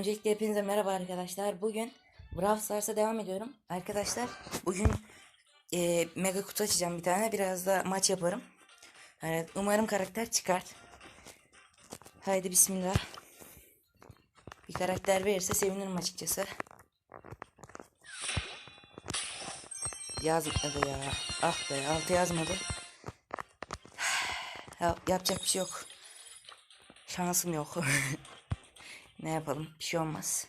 Öncelikle hepinize merhaba arkadaşlar. Bugün Brawl Stars'a devam ediyorum. Arkadaşlar bugün e, mega kutu açacağım bir tane. Biraz da maç yaparım. Evet, umarım karakter çıkar. Haydi bismillah. Bir karakter verirse sevinirim açıkçası. Yazmadı ya. Ah be altı yazmadı. Ya, yapacak bir şey yok. Şansım yok. ne yapalım? Bir şey olmaz.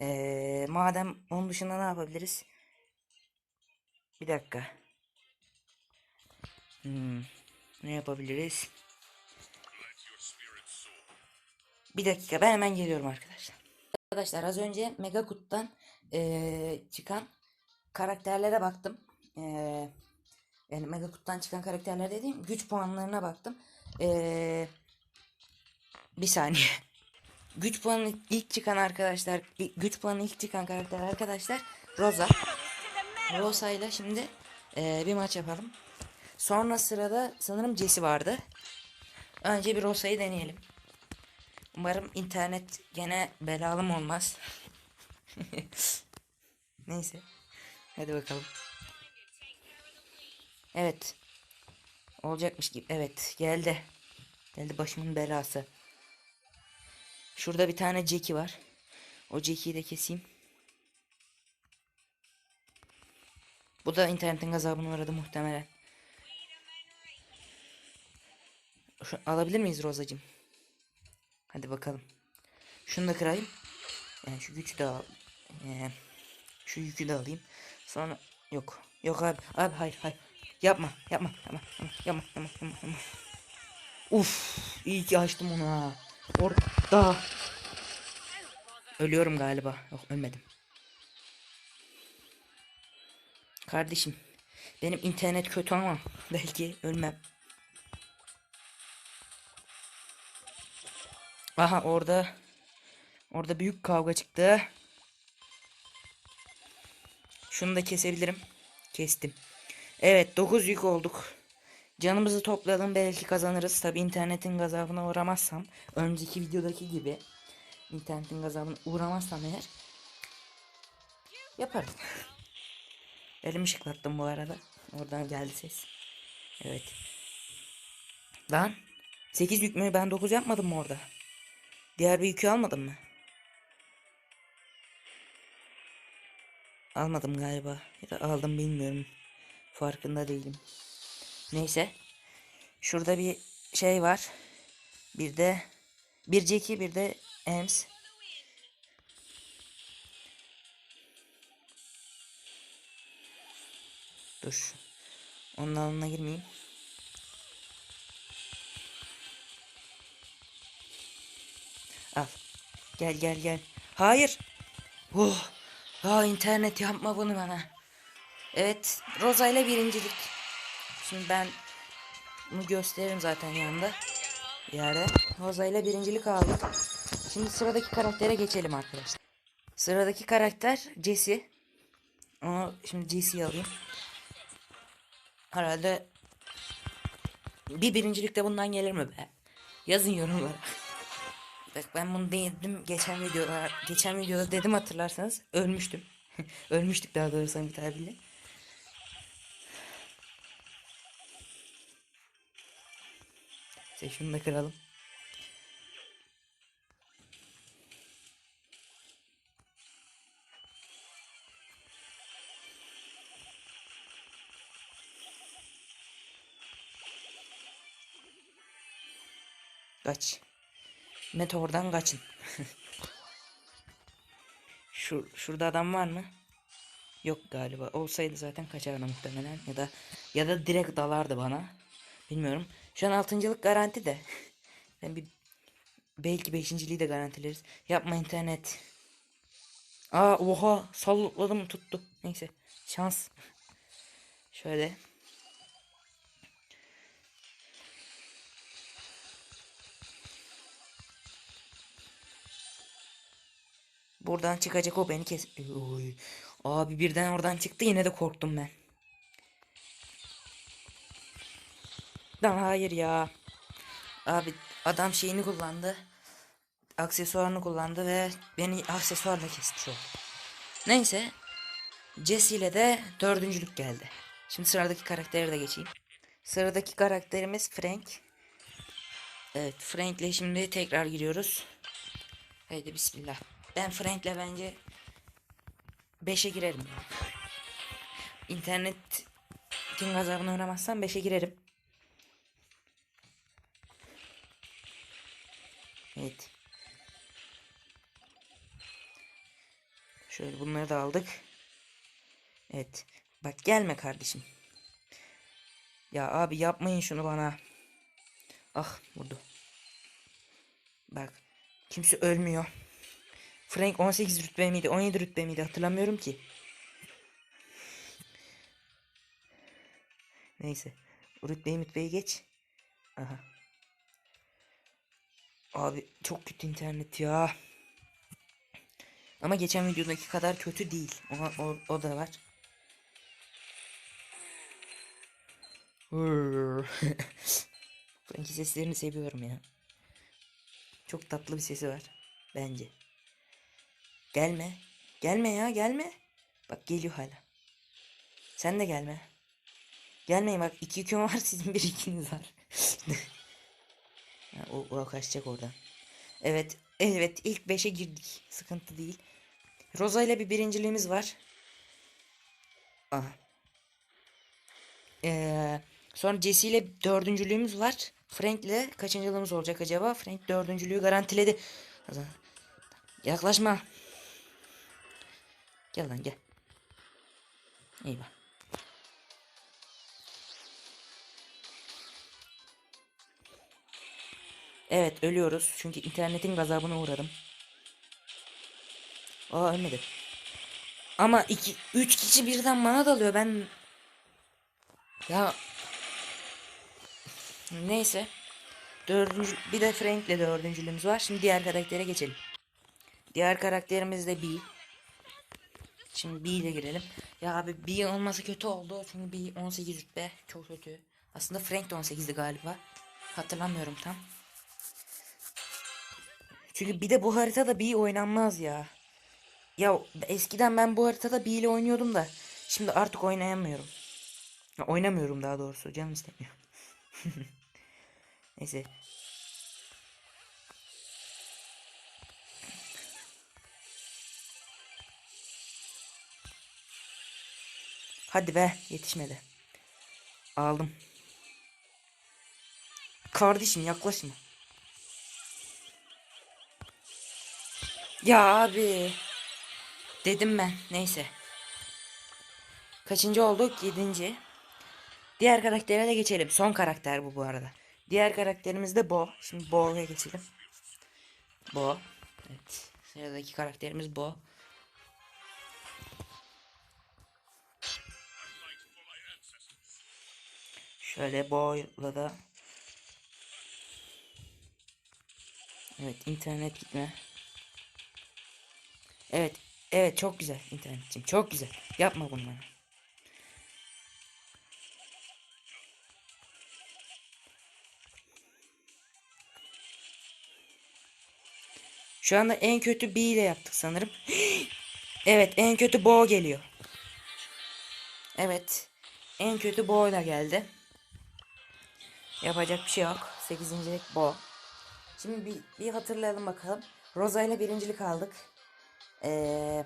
Ee, madem onun dışında ne yapabiliriz? Bir dakika. Hmm, ne yapabiliriz? Bir dakika ben hemen geliyorum arkadaşlar. Arkadaşlar az önce Mega Kut'tan eee, çıkan karakterlere baktım. Eee yani Mega Kut'tan çıkan karakterler dediğim güç puanlarına baktım. Eee bir saniye. Güç puanı ilk çıkan arkadaşlar, güç puanı ilk çıkan karakter arkadaşlar Rosa. Rosa ile şimdi eee, bir maç yapalım. Sonra sırada sanırım Jesse vardı. Önce bir Rosa'yı deneyelim. Umarım internet gene belalım olmaz. Neyse. Hadi bakalım. Evet. Olacakmış gibi. Evet geldi. Geldi başımın belası. Şurada bir tane Jackie var. O Jackie'yi de keseyim. Bu da internetin gazabına uğradı muhtemelen. Şu, alabilir miyiz Rozacığım? Hadi bakalım. Şunu da kırayım. Yani şu gücü de al. Ee, şu yükü de alayım. Sonra yok. Yok abi. Abi hayır hayır. Yapma yapma yapma yapma yapma yapma. yapma. Uf, iyi ki açtım onu ha. Orada. Ölüyorum galiba. Yok ölmedim. Kardeşim. Benim internet kötü ama belki ölmem. Aha orada orada büyük kavga çıktı. Şunu da kesebilirim. Kestim. Evet 9 yük olduk. Canımızı toplayalım belki kazanırız. Tabi internetin gazabına uğramazsam önceki videodaki gibi internetin gazabına uğramazsam eğer yaparım. Elimi şıklattım bu arada. Oradan geldi ses. Evet. Lan 8 yük mü? Ben 9 yapmadım mı orada? Diğer bir yükü almadım mı? Almadım galiba. Ya da aldım bilmiyorum. Farkında değilim. Neyse. Şurada bir şey var. Bir de bir Jackie bir de Ems. Dur. Onun alanına girmeyeyim. Al. Gel gel gel. Hayır. Oh. Aa, internet yapma bunu bana. Evet. Rosa ile birincilik. Şimdi ben bunu gösteririm zaten yanında. Yerde. Rosa ile birincilik aldık. Şimdi sıradaki karaktere geçelim arkadaşlar. Sıradaki karakter Jesse. Onu şimdi Jesse'yi alayım. Herhalde bir birincilik de bundan gelir mi be? Yazın yorumlara. Bak ben bunu denedim geçen videoda geçen videoda dedim hatırlarsanız ölmüştüm. Ölmüştük daha doğrusu bir tabirle. İşte şunu da kıralım. Kaç. Meteordan kaçın. Şu, şurada adam var mı? Yok galiba. Olsaydı zaten kaçardı muhtemelen ya da ya da direkt dalardı bana. Bilmiyorum. Şu an altıncılık garanti de. Ben bir belki beşinciliği de garantileriz. Yapma internet. Aa oha salladım tuttu. Neyse şans. Şöyle. Buradan çıkacak o beni kes. Oy. Abi birden oradan çıktı yine de korktum ben. Lan hayır ya. Abi adam şeyini kullandı. aksesuarını kullandı ve beni aksesuarla kesmiş oldu. Neyse. Jesse ile de dördüncülük geldi. Şimdi sıradaki karaktere de geçeyim. Sıradaki karakterimiz Frank. Evet Frank ile şimdi tekrar giriyoruz. Haydi bismillah. Ben Frank'le bence 5'e girerim. ya. İnternetin gazabına uğramazsam 5'e girerim. Evet. Şöyle bunları da aldık. Evet. Bak gelme kardeşim. Ya abi yapmayın şunu bana. Ah vurdu. Bak. Kimse ölmüyor. Frank 18 rütbe miydi? 17 rütbe miydi? Hatırlamıyorum ki. Neyse. Rütbeyi mütbeyi geç. Aha. Abi çok kötü internet ya. Ama geçen videodaki kadar kötü değil. O, o, o da var. Frankie seslerini seviyorum ya. Çok tatlı bir sesi var. Bence. Gelme. Gelme ya gelme. Bak geliyor hala. Sen de gelme. Gelmeyin bak iki yüküm var sizin bir ikiniz var. Ha, o, kaçacak oradan. Evet. Evet ilk 5'e girdik. Sıkıntı değil. Rosa ile bir birinciliğimiz var. Ee, sonra Jesse ile dördüncülüğümüz var. Frank ile kaçıncılığımız olacak acaba? Frank dördüncülüğü garantiledi. Yaklaşma. Gel lan gel. Eyvah. Evet ölüyoruz. Çünkü internetin gazabına uğradım. Aa ölmedi. Ama iki, üç kişi birden bana dalıyor. Ben ya neyse. Dördüncü, bir de Frank'le dördüncülüğümüz var. Şimdi diğer karaktere geçelim. Diğer karakterimiz de B. Şimdi B ile girelim. Ya abi B olması kötü oldu. Çünkü B 18 rütbe. Çok kötü. Aslında Frank de 18'di galiba. Hatırlamıyorum tam. Çünkü bir de bu haritada B oynanmaz ya. Ya eskiden ben bu haritada B ile oynuyordum da. Şimdi artık oynayamıyorum. Ya, oynamıyorum daha doğrusu. Canım istemiyor. Neyse. Hadi be yetişmedi. Aldım. Kardeşim yaklaşma. Ya abi. Dedim ben. Neyse. Kaçıncı olduk? Yedinci. Diğer karaktere de geçelim. Son karakter bu bu arada. Diğer karakterimiz de Bo. Şimdi Bo'ya geçelim. Bo. Evet. Sıradaki karakterimiz Bo. Şöyle Bo'yla da Evet internet gitme. Evet. Evet çok güzel internetçim. Çok güzel. Yapma bunu bana. Şu anda en kötü B ile yaptık sanırım. evet en kötü Bo geliyor. Evet. En kötü Bo ile geldi. Yapacak bir şey yok. 8. Bo. Şimdi bir, bir hatırlayalım bakalım. Rosa ile birincilik aldık. Ee,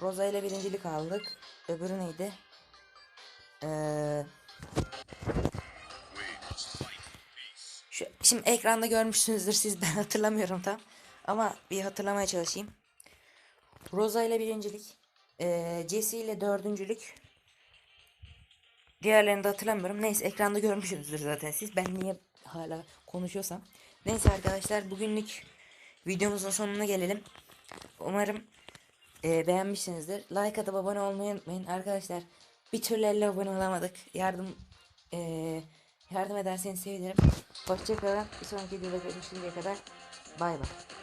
Rosa ile birincilik aldık. Öbürü neydi? Ee, şu, şimdi ekranda görmüşsünüzdür siz ben hatırlamıyorum tam. Ama bir hatırlamaya çalışayım. Rosa ile birincilik. Ee, Jesse ile dördüncülük. Diğerlerini de hatırlamıyorum. Neyse ekranda görmüşsünüzdür zaten siz. Ben niye hala konuşuyorsam. Neyse arkadaşlar bugünlük videomuzun sonuna gelelim. Umarım e, beğenmişsinizdir. Like atıp abone olmayı unutmayın. Arkadaşlar bir türlü 50 abone olamadık. Yardım e, yardım ederseniz sevinirim. Hoşçakalın. Bir sonraki videoda görüşünceye kadar bay bay.